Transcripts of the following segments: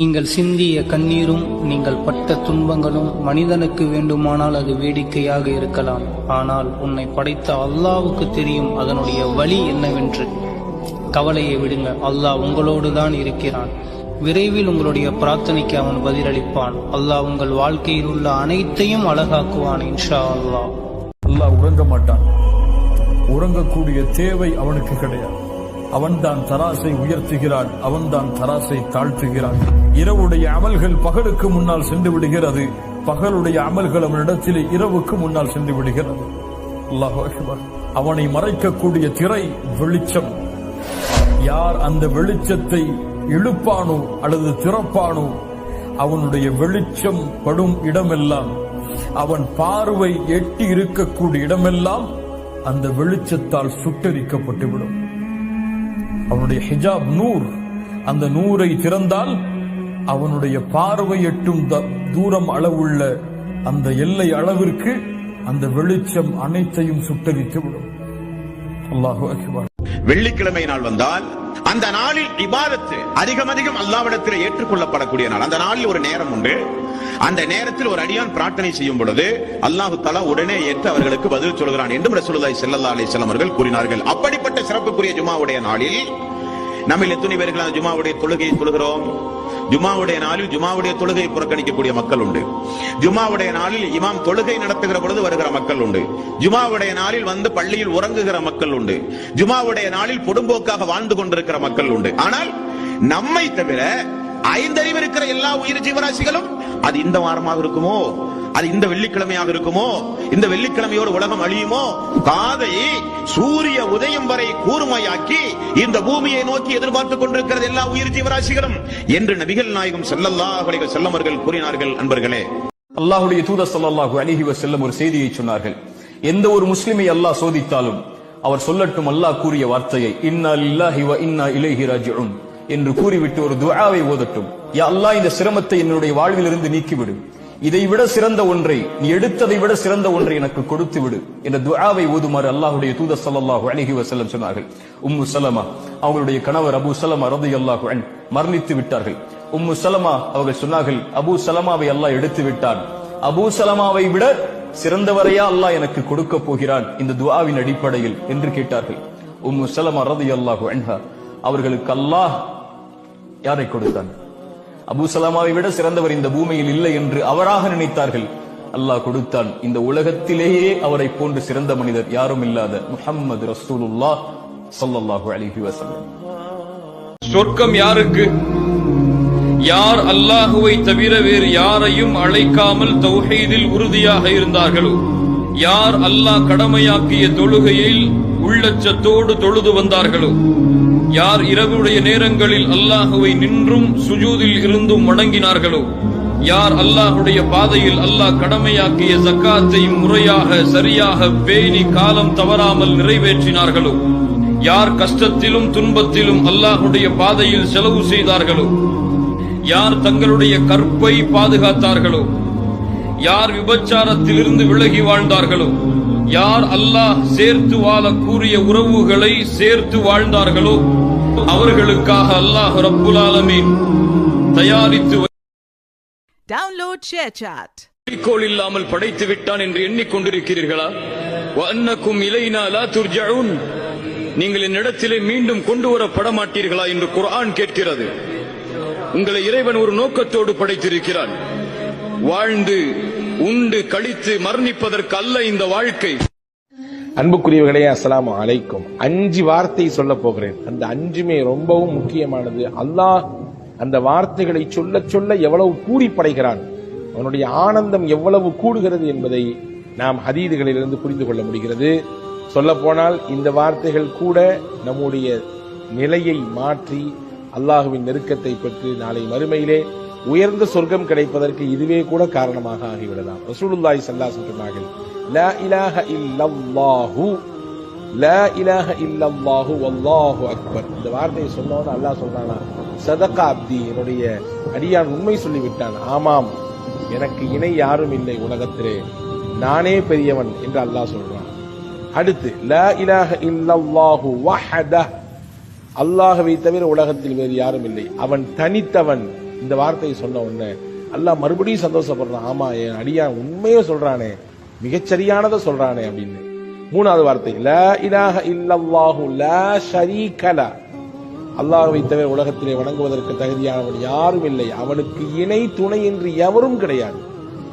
நீங்கள் சிந்திய கண்ணீரும் நீங்கள் பட்ட துன்பங்களும் மனிதனுக்கு வேண்டுமானால் அது வேடிக்கையாக இருக்கலாம். ஆனால் உன்னை படைத்த அல்லாவுக்கு தெரியும் அதனுடைய வழி என்னவென்று. கவலையை விடுங்க அல்லாஹ் உங்களோடு தான் இருக்கிறான். விரைவில் உங்களுடைய பிரார்த்தனைக்கு அவன் பதிலளிப்பான். அல்லாஹ் உங்கள் வாழ்க்கையில் உள்ள அனைத்தையும் அழகாக்குவான் இன்ஷா அல்லாஹ். அல்லாஹ் உறங்க மாட்டான். உறங்கக்கூடிய தேவை அவனுக்கு கிடையாது. அவன்தான் தராசை உயர்த்துகிறான் அவன்தான் தராசை தாழ்த்துகிறான் இரவுடைய அமல்கள் பகலுக்கு முன்னால் சென்று விடுகிறது. பகலுடைய அமல்கள் அவனிடத்திலே இரவுக்கு முன்னால் சென்று விடுகிறது. அவனை மறைக்கக்கூடிய திரை வெளிச்சம். யார் அந்த வெளிச்சத்தை இழுப்பானோ அல்லது திறப்பானோ அவனுடைய வெளிச்சம் படும் இடமெல்லாம் அவன் பார்வை எட்டி இருக்கக்கூடிய இடமெல்லாம் அந்த வெளிச்சத்தால் சுட்டரிக்கப்பட்டுவிடும். அவனுடைய ஹிஜாப் நூர். அந்த நூரை திறந்தால் அவனுடைய பார்வை எட்டும் த- தூரம் அளவுள்ள அந்த எல்லை அளவிற்கு அந்த வெளிச்சம் அனைத்தையும் சுட்டரித்து விடும். அல்லாஹு அக்பர். வெள்ளிக்கிழமை நாள் வந்தால் அந்த நாளில் இபாதத்து அதிகம் அதிகம் அல்லாவிடத்தில் ஏற்றுக்கொள்ளப்படக்கூடிய நாள். அந்த நாளில் ஒரு நேரம் உண்டு. அந்த நேரத்தில் ஒரு அடியான் பிரார்த்தனை செய்யும் பொழுது அல்லாஹு தலா உடனே ஏற்று அவர்களுக்கு பதில் சொல்கிறான் என்றும் ரசூலுல்லாஹி செல்லல்லா அலி வஸல்லம் அவர்கள் கூறினார்கள். அப்படிப்பட்ட சிறப்புக்குரிய ஜுமாவுடைய நாளில் நம்மில் எத்தனை பேர்கள் அந்த ஜுமாவுடைய தொழுகையை தொழுகிறோம்? ஜுமாவுடைய நாளில் ஜுமாவுடைய தொழுகை புறக்கணிக்கக்கூடிய மக்கள் உண்டு. ஜுமாவுடைய நாளில் இமாம் தொழுகை நடத்துகிற பொழுது வருகிற மக்கள் உண்டு. ஜுமாவுடைய நாளில் வந்து பள்ளியில் உறங்குகிற மக்கள் உண்டு. ஜுமாவுடைய நாளில் பொடும்போக்காக வாழ்ந்து கொண்டிருக்கிற மக்கள் உண்டு. ஆனால் நம்மை தவிர ஐந்தறிவு இருக்கிற எல்லா உயிர் ஜீவராசிகளும் அது இந்த வாரமாக இருக்குமோ? அது இந்த வெள்ளிக்கிழமையாக இருக்குமோ? இந்த வெள்ளிக்கிழமையோடு உலகம் அழியுமோ? காதை சூரிய உதயம் வரை கூர்மையாக்கி இந்த பூமியை நோக்கி எதிர்பார்த்துக் கொண்டிருக்கிறது எல்லா உயிர் ஜீவராசிகளும் என்று நபிகள் நாயகம் ஸல்லல்லாஹு செல்லமர்கள் கூறினார்கள். அன்பர்களே அல்லாஹுடைய தூத சல்லாஹு அலைஹி செல்லும் ஒரு செய்தியை சொன்னார்கள். எந்த ஒரு முஸ்லிமை அல்லாஹ் சோதித்தாலும் அவர் சொல்லட்டும் அல்லாஹ் கூறிய வார்த்தையை இன்னா லில்லாஹி வ இன்னா இலைஹி ராஜிஉன் என்று கூறிவிட்டு ஒரு துஆவை ஓதட்டும். யா அல்லாஹ் இந்த சிரமத்தை என்னுடைய வாழ்விலிருந்து நீக்கிவிடும் இதை விட சிறந்த ஒன்றை நீ எடுத்ததை விட சிறந்த ஒன்றை எனக்கு கொடுத்து விடு என்ற துஆவை ஓதுமாறு அல்லாஹுடைய தூத சல்லாஹு அழகி வஸல்லம் சொன்னார்கள். உம்மு சலமா அவங்களுடைய கணவர் அபு சலமா ரலியல்லாஹு அன்ஹு மரணித்து விட்டார்கள். உம்மு சலமா அவர்கள் சொன்னார்கள் அபு சலமாவை அல்லாஹ் எடுத்து விட்டான். அபூ சலமாவை விட சிறந்தவரையா அல்லாஹ் எனக்கு கொடுக்க போகிறான். இந்த துஆவின் அடிப்படையில் என்று கேட்டார்கள். உம்மு சலமா ரலியல்லாஹு அன்ஹா அவர்களுக்கு அல்லாஹ் யாரை கொடுத்தான்? அபு சலாமாவை விட சிறந்தவர் இந்த பூமியில் இல்லை என்று அவராக நினைத்தார்கள். அல்லாஹ் கொடுத்தான் இந்த உலகத்திலேயே அவரை போன்று சிறந்த மனிதர் யாரும் இல்லாத முஹம்மது ரசூலுல்லா ஸல்லல்லாஹு அலிஹி வசல்லம் சொர்க்கம் யாருக்கு? யார் அல்லாஹுவை தவிர வேறு யாரையும் அழைக்காமல் தௌஹீதில் உறுதியாக இருந்தார்களோ? யார் அல்லாஹ் கடமையாக்கிய தொழுகையில் உள்ளச்சத்தோடு தொழுது வந்தார்களோ? யார் இரவுடைய நேரங்களில் அல்லாஹுவை நின்றும் சுஜூதில் இருந்தும் வணங்கினார்களோ? யார் அல்லாஹுடைய பாதையில் அல்லாஹ் கடமையாக்கிய ஜக்காத்தை முறையாக சரியாக பேணி காலம் தவறாமல் நிறைவேற்றினார்களோ? யார் கஷ்டத்திலும் துன்பத்திலும் அல்லாஹுடைய பாதையில் செலவு செய்தார்களோ? யார் தங்களுடைய கற்பை பாதுகாத்தார்களோ? யார் விபச்சாரத்திலிருந்து விலகி வாழ்ந்தார்களோ? யார் அல்லாஹ் சேர்த்து வாழ கூறிய உறவுகளை சேர்த்து வாழ்ந்தார்களோ அவர்களுக்காக அல்லாஹ் ரப்புல் ஆலமீன் தயாரித்து Download ShareChat. குறிக்கோள் இல்லாமல் படைத்து விட்டான் என்று எண்ணிக்கொண்டிருக்கிறீர்களா? வஅன்னக்கும் இலைனா லா துர்ஜஊன் நீங்கள் என்னிடத்திலே மீண்டும் கொண்டு வரப்பட மாட்டீர்களா என்று குர்ஆன் கேட்கிறது. உங்களை இறைவன் ஒரு நோக்கத்தோடு படைத்திருக்கிறான். வாழ்ந்து உண்டு கழித்து மரணிப்பதற்கு அல்ல இந்த வாழ்க்கை. அன்புக்குரியவர்களே அஸ்லாம் அலைக்கும். அஞ்சு வார்த்தை சொல்ல போகிறேன். அந்த அஞ்சுமே ரொம்பவும் முக்கியமானது. அல்லாஹ் அந்த வார்த்தைகளை சொல்ல சொல்ல எவ்வளவு கூடிப்படைகிறான். அவனுடைய ஆனந்தம் எவ்வளவு கூடுகிறது என்பதை நாம் ஹதீதுகளிலிருந்து புரிந்து கொள்ள முடிகிறது. சொல்ல போனால் இந்த வார்த்தைகள் கூட நம்முடைய நிலையை மாற்றி அல்லாஹுவின் நெருக்கத்தை பெற்று நாளை மறுமையிலே உயர்ந்த சொர்க்கம் கிடைப்பதற்கு இதுவே கூட காரணமாக ஆகிவிடலாம். ரசூலுல்லாய் சல்லா அலைஹி சொன்னார்கள் லா இலாஹ இல்லல்லாஹு லா இலாஹ இல்லல்லாஹு வல்லாஹு அக்பர். இந்த வார்த்தையை சொன்னோன்னு அல்லாஹ் சொல்றானா சதகா அப்தி என்னுடைய அடியான் உண்மை சொல்லிவிட்டான். ஆமாம் எனக்கு இணை யாரும் இல்லை உலகத்திலே நானே பெரியவன் என்று அல்லாஹ் சொல்றான். அடுத்து லா இலாஹ இல்லல்லாஹு வஹத அல்லாஹவை தவிர உலகத்தில் வேறு யாரும் இல்லை. அவன் தனித்தவன். இந்த வார்த்தையை சொன்ன உடனே அல்லாஹ் மறுபடியும் சந்தோஷப்படுறான். ஆமா என் அடியான் உண்மையே சொல்றானே மிகச்சரியானதை சொல்றானே அப்படின்னு. மூணாவது வார்த்தை லா இலாஹ இல்லல்லாஹு லா ஷரீக லா. அல்லாஹ்வை தவிர உலகத்திலே வணங்குவதற்கு தகுதியானவன் யாரும் இல்லை. அவனுக்கு இணை துணை என்று எவரும் கிடையாது.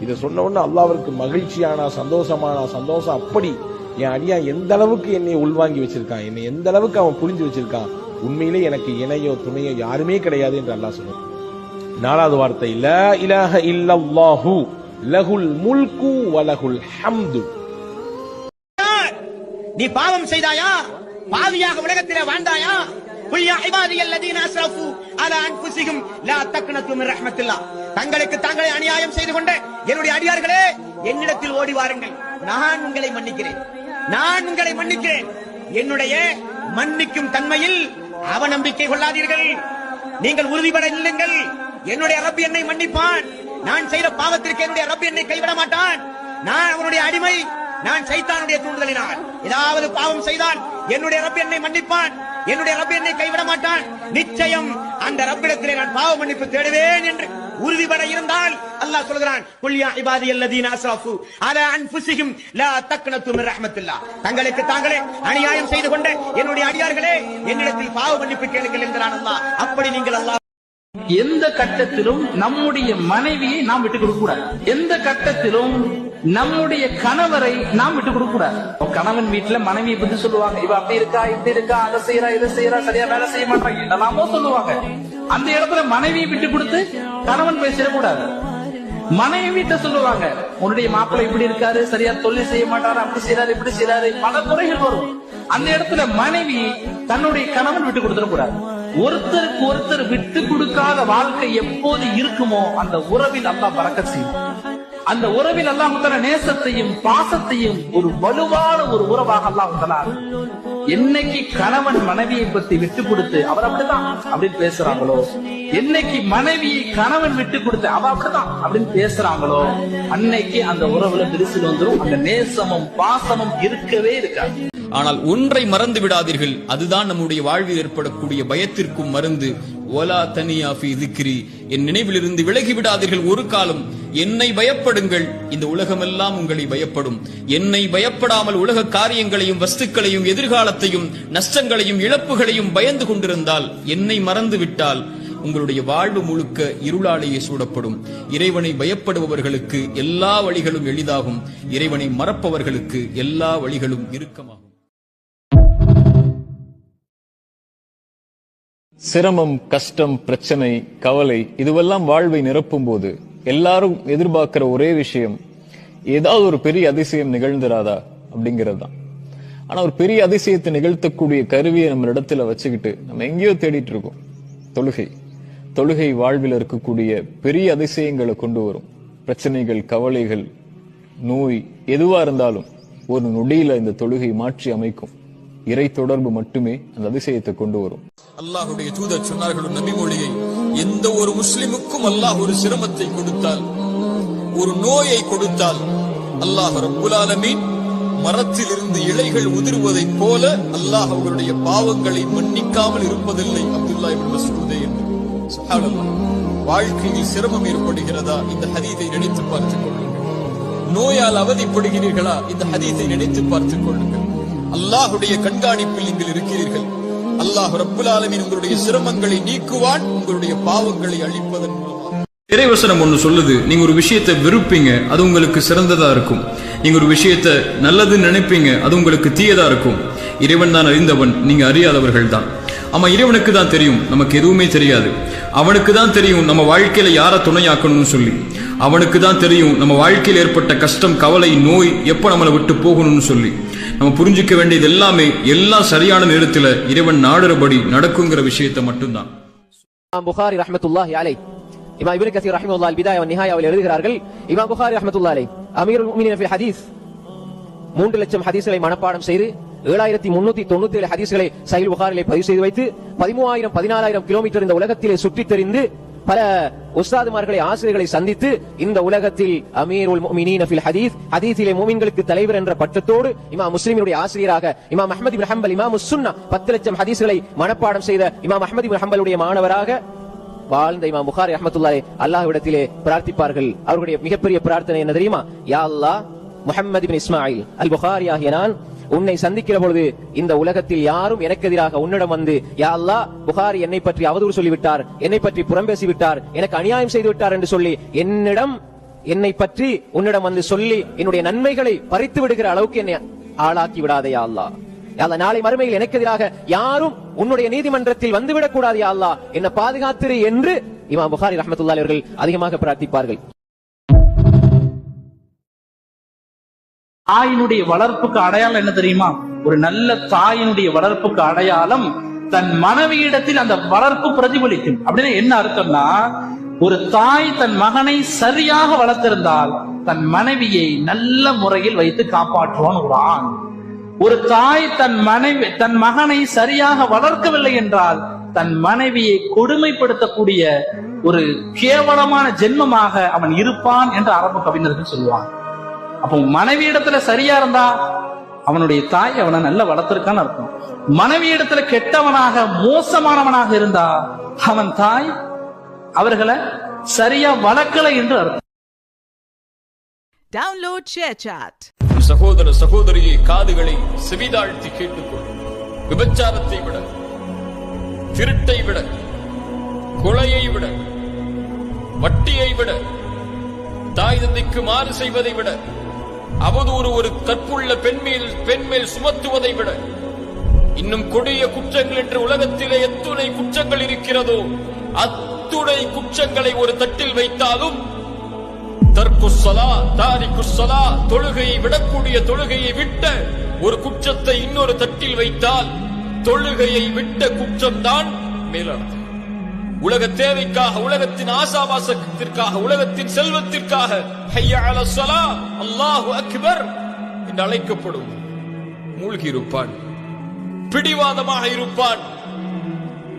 இதை சொன்ன உடனே அல்லாவிற்கு மகிழ்ச்சியானா சந்தோஷமானா சந்தோஷம் அப்படி. என் அடியா எந்த அளவுக்கு என்னை உள்வாங்கி வச்சிருக்கான்? என்னை எந்த அளவுக்கு அவன் புரிஞ்சு வச்சிருக்கான்? உண்மையிலே எனக்கு இணையோ துணையோ யாருமே கிடையாது என்று அல்லாஹ் சொல்லுவான். நாலாவது வார்த்தை லா இலாஹ இல்லல்லாஹு லஹுல் முல்கு வலகுல் ஹம்து. நீ பாவம் செய்தாயா? பாவியாக உலகத்திலே வாழ்ந்தாயா? புல்யா இபாதி அல்லதீன அஸ்ரஃபு அலா அன்ஃபுசிஹும் லா தக்னது மின் ரஹ்மத்தில்லா தங்களுக்கு தாங்களே அநியாயம் செய்து கொண்ட என்னுடைய அடியார்களே என்னிடத்தில் ஓடி வாருங்கள். நான் உங்களை மன்னிக்கிறேன். நான் உங்களை மன்னிக்கிறேன். என்னுடைய மன்னிக்கும் தன்மையில் அவநம்பிக்கை கொள்ளாதீர்கள். நீங்கள் உறுதிபட நில்லுங்கள் என்னுடைய ரப் என்னை மன்னிப்பான். நான் செய்த பாவத்திற்கு என்னுடைய ரப் என்னை கைவிட மாட்டான். நான் அவனுடைய அடிமை நான் சைத்தானுடைய தூண்டுதலினால். ஏதாவது பாவம் செய்தால் என்னுடைய ரப் என்னை மன்னிப்பான். என்னுடைய ரப் என்னை கைவிட மாட்டான். நிச்சயம் அந்த ரப்பிடத்திலே நான் பாவ மன்னிப்பு தேடுவேன் என்று உறுதிபட இருந்தால் அல்லாஹ் சொல்கிறான் குல்யா இபாதி அல்லதீன அஸ்ராஃபு அல அன்ஃபுஸிஹிம் லா தக்னது மின் ரஹ்மத்தில்லாஹ். தங்களுக்கு தாங்களே அநியாயம் செய்து கொண்ட என்னுடைய அடியார்களே என்னிடத்தில் பாவ மன்னிப்பு கேளுங்கள் என்கிறான் அல்லாஹ். அப்படி நீங்கள் அல்லாஹ் எந்த கட்டத்திலும் நம்முடைய மனைவியை நாம் விட்டுக் கொடுக்க கூடாது. எந்த கட்டத்திலும் நம்முடைய கணவரை நாம் விட்டுக் கொடுக்க கூடாது. கணவன் வீட்டுல மனைவியை பத்தி சொல்லுவாங்க. இவ அப்படி இருக்கா இப்படி இருக்கா அதை செய்யறா இதை செய்யறா சரியா வேலை செய்ய மாட்டாங்க சொல்லுவாங்க. அந்த இடத்துல மனைவியை விட்டு கொடுத்து கணவன் பேசிடக்கூடாது மனைவி வீட்டை சொல்லுவாங்க உன்னுடைய மாப்பிள்ளை இப்படி இருக்காரு சரியா தொழில் செய்ய மாட்டாரு அப்படி செய்யறாரு இப்படி செய்யறாரு பல குறைகள் வரும். அந்த இடத்துல மனைவி தன்னுடைய கணவன் விட்டு கொடுத்துடக்கூடாது ஒருத்தருக்கு ஒருத்தர் விட்டு கொடுக்காத வாழ்க்கை எப்போது இருக்குமோ அந்த உறவில் அல்லாஹ் பறக்க செய்யும். அந்த உறவில் அல்லாஹ் நேசத்தையும் பாசத்தையும் ஒரு வலுவான ஒரு உறவாக அல்லாஹ் என்னைக்கு கணவன் மனைவியை பத்தி விட்டு கொடுத்து அவர் அப்படிதான் அப்படின்னு பேசுறாங்களோ என்னைக்கு மனைவியை கணவன் விட்டு கொடுத்து அவ அப்படிதான் அப்படின்னு பேசுறாங்களோ அன்னைக்கு அந்த உறவுல விரிசல் வந்துடும் அந்த நேசமும் பாசமும் இருக்கவே இருக்காது. ஆனால் ஒன்றை மறந்து விடாதீர்கள். அதுதான் நம்முடைய வாழ்வில் ஏற்படக்கூடிய பயத்திற்கும் மருந்து. ஒலா தனியா ஃபி திக்ரி. என் நினைவிலிருந்து விலகி விடாதீர்கள் ஒரு காலம். என்னை பயப்படுங்கள். இந்த உலகமெல்லாம் உங்களை பயப்படும். என்னை பயப்படாமல் உலக காரியங்களையும் வஸ்துக்களையும் எதிர்காலத்தையும் நஷ்டங்களையும் இழப்புகளையும் பயந்து கொண்டிருந்தால் என்னை மறந்து விட்டால் உங்களுடைய வாழ்வு முழுக்க இருளாலேயே சூடப்படும். இறைவனை பயப்படுபவர்களுக்கு எல்லா வழிகளும் எளிதாகும். இறைவனை மறப்பவர்களுக்கு எல்லா வழிகளும் இறுக்கமாகும். சிரமம் கஷ்டம் பிரச்சனை கவலை இதுவெல்லாம் வாழ்வை நிரப்பும் போது எல்லாரும் எதிர்பார்க்கிற ஒரே விஷயம் ஏதாவது ஒரு பெரிய அதிசயம் நிகழ்ந்துராதா அப்படிங்கிறது தான் ஆனா ஒரு பெரிய அதிசயத்தை நிகழ்த்தக்கூடிய கருவியை நம்ம இடத்துல வச்சுக்கிட்டு நம்ம எங்கேயோ தேடிட்டு இருக்கோம். தொழுகை. தொழுகை வாழ்வில் இருக்கக்கூடிய பெரிய அதிசயங்களை கொண்டு வரும். பிரச்சனைகள் கவலைகள் நோய் எதுவா இருந்தாலும் ஒரு நொடியில இந்த தொழுகை மாற்றி அமைக்கும். இறை தொடர்பு மட்டுமே அந்த அதிசயத்தை கொண்டு வரும். அல்லாஹுடைய தூதர் சொன்னார்கள் நபி மொழியை எந்த ஒரு முஸ்லிமுக்கும் அல்லாஹ் ஒரு சிரமத்தை கொடுத்தால் ஒரு நோயை கொடுத்தால் அல்லாஹ் ரப்புல் மரத்தில் இருந்து இலைகள் உதிர்வதைப் போல அல்லாஹ் அவர்களுடைய பாவங்களை மன்னிக்காமல் இருப்பதில்லை. அப்துல்லா இப்னு என்று. வாழ்க்கையில் சிரமம் ஏற்படுகிறதா? இந்த ஹதீதை நினைத்து பார்த்துக் கொள்ளுங்கள். நோயால் அவதிப்படுகிறீர்களா? இந்த ஹதீதை நினைத்து பார்த்துக் கொள்ளுங்கள். அல்லாஹுடைய கண்காணிப்பில் நீங்கள் இருக்கிறீர்கள். அல்லாஹ் ரப்புல் ஆலமீன் உங்களுடைய சிரமங்களை நீக்குவான் உங்களுடைய பாவங்களை அழிப்பதன் மூலமாக. இறைவசனம் ஒண்ணு சொல்லுது நீங்க ஒரு விஷயத்தை வெறுப்பீங்க அது உங்களுக்கு சிறந்ததா இருக்கும். நீங்க ஒரு விஷயத்தை நல்லதுன்னு நினைப்பீங்க அது உங்களுக்கு தீயதா இருக்கும். இறைவன் தான் அறிந்தவன் நீங்க அறியாதவர்கள் தான். ஆமா இறைவனுக்கு தான் தெரியும் நமக்கு எதுவுமே தெரியாது. அவனுக்கு தான் தெரியும் நம்ம வாழ்க்கையில யாரை துணையாக்கணும்னு சொல்லி. அவனுக்கு தான் தெரியும் நம்ம வாழ்க்கையில் ஏற்பட்ட கஷ்டம் கவலை நோய் எப்ப நம்மளை விட்டு போகணும்னு சொல்லி. நம்ம புரிஞ்சிக்க வேண்டியது எல்லாமே எல்லாம் சரியான நேரத்தில் இறைவன் நாடுறபடி நடக்குங்கிற விஷயத்தை மட்டும்தான். புகாரி ரஹமத்துல்லாஹி அலை. இமாம் இப்னு கசீர் ரஹ்மத்துல்லாஹி அல் வன் நிஹாயா அவர்கள் எழுதுகிறார்கள் இமாம் புகாரி ரஹ்மத்துல்லாஹி அலை அமீருல் முஃமினீன் ஃபில் ஹதீஸ் மூன்று லட்சம் ஹதீஸ்களை மனப்பாடம் செய்து ஏழாயிரத்தி முன்னூத்தி தொண்ணூத்தி ஏழு ஹதீஸ்களை சஹீல் புகாரிலே பதிவு செய்து வைத்து பதிமூவாயிரம் பதினாலாயிரம் கிலோமீட்டர் இந்த உலகத்திலே சுற்றித் தெரிந்து பல உஸ்தாதுமார்களை ஆசிரியர்களை சந்தித்து இந்த உலகத்தில் அமீர் உல் ஃபில் ஹதீஸ் ஹதீஸிலே மூமின்களுக்கு தலைவர் என்ற பட்டத்தோடு இமாம் முஸ்லிமினுடைய ஆசிரியராக இமாம் அஹமது இப்னு ஹம்பல் இமாம் சுன்னா பத்து லட்சம் ஹதீஸ்களை மனப்பாடம் செய்த இமாம் அஹமது இப்னு ஹம்பலுடைய மாணவராக வாழ்ந்த இமாம் புகாரி அஹமத்துல்லாலே அல்லாஹ்விடத்திலே பிரார்த்திப்பார்கள். அவருடைய மிகப்பெரிய பிரார்த்தனை என்ன தெரியுமா? யா அல்லாஹ் முஹம்மது பின் இஸ்மாயில் அல் புகாரி ஆகிய நான் உன்னை சந்திக்கிற பொழுது இந்த உலகத்தில் யாரும் எனக்கு எதிராக உன்னிடம் வந்து யா அல்லா புகாரி என்னை பற்றி அவதூறு சொல்லிவிட்டார் என்னை பற்றி புறம்பேசி விட்டார் எனக்கு அநியாயம் செய்து விட்டார் என்று சொல்லி என்னிடம் என்னை பற்றி உன்னிடம் வந்து சொல்லி என்னுடைய நன்மைகளை பறித்து விடுகிற அளவுக்கு என்னை ஆளாக்கி விடாதே யா அல்லா நாளை மறுமையில் எனக்கு எதிராக யாரும் உன்னுடைய நீதிமன்றத்தில் வந்துவிடக் கூடாது யா என்ன பாதுகாத்திரு என்று இமாம் புகாரி ரஹமத்துல்லா அவர்கள் அதிகமாக பிரார்த்திப்பார்கள். தாயினுடைய வளர்ப்புக்கு அடையாளம் என்ன தெரியுமா? ஒரு நல்ல தாயினுடைய வளர்ப்புக்கு அடையாளம் தன் மனைவியிடத்தில் அந்த வளர்ப்பு பிரதிபலிக்கும். அப்படின்னு என்ன அர்த்தம்னா ஒரு தாய் தன் மகனை சரியாக வளர்த்திருந்தால் தன் மனைவியை நல்ல முறையில் வைத்து காப்பாற்றுவான் ஒரு ஆண். ஒரு தாய் தன் மனைவி தன் மகனை சரியாக வளர்க்கவில்லை என்றால் தன் மனைவியை கொடுமைப்படுத்தக்கூடிய ஒரு கேவலமான ஜென்மமாக அவன் இருப்பான் என்று அரபு கவிஞர்கள் சொல்லுவான் அப்போ மனைவி இடத்துல சரியா இருந்தா அவனுடைய தாய் அவனை நல்லா வளர்த்திருக்கான்னு அர்த்தம். மனைவி இடத்துல கெட்டவனாக மோசமானவனாக இருந்தா அவன் தாய் அவர்களை சரியா வளர்க்கலை என்று அர்த்தம். சகோதர சகோதரியை காதுகளை செவிதாழ்த்தி கேட்டுக்கொள். விபச்சாரத்தை விட திருட்டை விட கொலையை விட வட்டியை விட தாய் தந்தைக்கு மாறு செய்வதை விட அவதூறு ஒரு கற்புள்ள பெண்மேல் பெண்மேல் சுமத்துவதை விட இன்னும் கொடிய குற்றங்கள் என்று உலகத்திலே எத்துணை குற்றங்கள் இருக்கிறதோ அத்துணை குற்றங்களை ஒரு தட்டில் வைத்தாலும் தர்க்குசலா தாரிக்குசலா தொழுகையை விடக்கூடிய தொழுகையை விட்ட ஒரு குற்றத்தை இன்னொரு தட்டில் வைத்தால் தொழுகையை விட்ட குற்றம்தான் மேலானது உலக தேவைக்காக உலகத்தின் ஆசாபாசத்திற்காக உலகத்தின் செல்வத்திற்காக. அல்லாஹு அக்பர் என்று அழைக்கப்படும் மூழ்கி இருப்பான் பிடிவாதமாக இருப்பான்.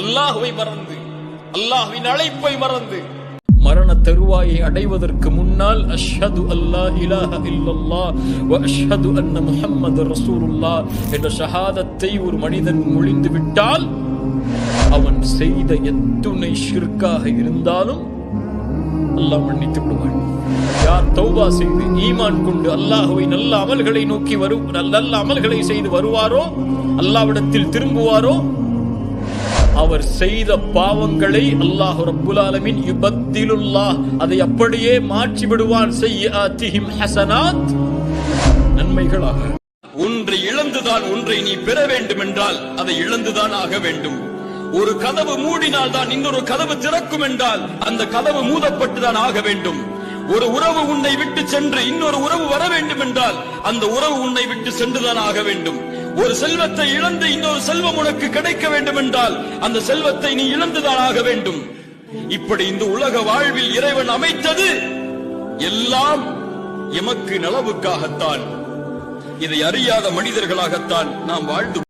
அல்லாஹுவை மறந்து அல்லாஹ்வின் அழைப்பை மறந்து. மரண தருவாயை அடைவதற்கு முன்னால் அஷ்ஹது அல்லா இலாஹ இல்லல்லாஹ் வ அஷ்ஹது அன்ன முஹம்மது ரசூலுல்லாஹ் என்ற ஷஹாதத்தை ஒரு மனிதன் மொழிந்து விட்டால் அவன் செய்த எத்துணை ஷிர்காக இருந்தாலும் அல்லாஹ் மன்னித்து விடுவான் யார் தௌபா செய்து ஈமான் கொண்டு அல்லாஹுவை நல்ல அமல்களை நோக்கி வரு நல்ல அமல்களை செய்து வருவாரோ அல்லாவிடத்தில் திரும்புவாரோ அவர் செய்த பாவங்களை அல்லாஹ் ரப்புல் ஆலமீன் அதை அப்படியே மாற்றி விடுவான். செய்யாத்திஹிம் ஹசனாத். நன்மைகளாக. ஒன்றை இழந்துதான் ஒன்றை நீ பெற வேண்டும் என்றால் அதை இழந்துதான் ஆக வேண்டும். ஒரு கதவு மூடினால் தான் இன்னொரு கதவு திறக்கும் என்றால் அந்த கதவு மூடப்பட்டுதான் ஆக வேண்டும். ஒரு உறவு உன்னை விட்டு சென்று இன்னொரு உறவு வர வேண்டும் என்றால் அந்த உறவு உன்னை விட்டு சென்றுதான் ஆக வேண்டும். ஒரு செல்வத்தை இழந்து இன்னொரு செல்வம் உனக்கு கிடைக்க வேண்டும் என்றால் அந்த செல்வத்தை நீ இழந்துதான் ஆக வேண்டும். இப்படி இந்த உலக வாழ்வில் இறைவன் அமைத்தது எல்லாம் எமக்கு நலவுக்காகத்தான். இதை அறியாத மனிதர்களாகத்தான் நாம் வாழ்ந்து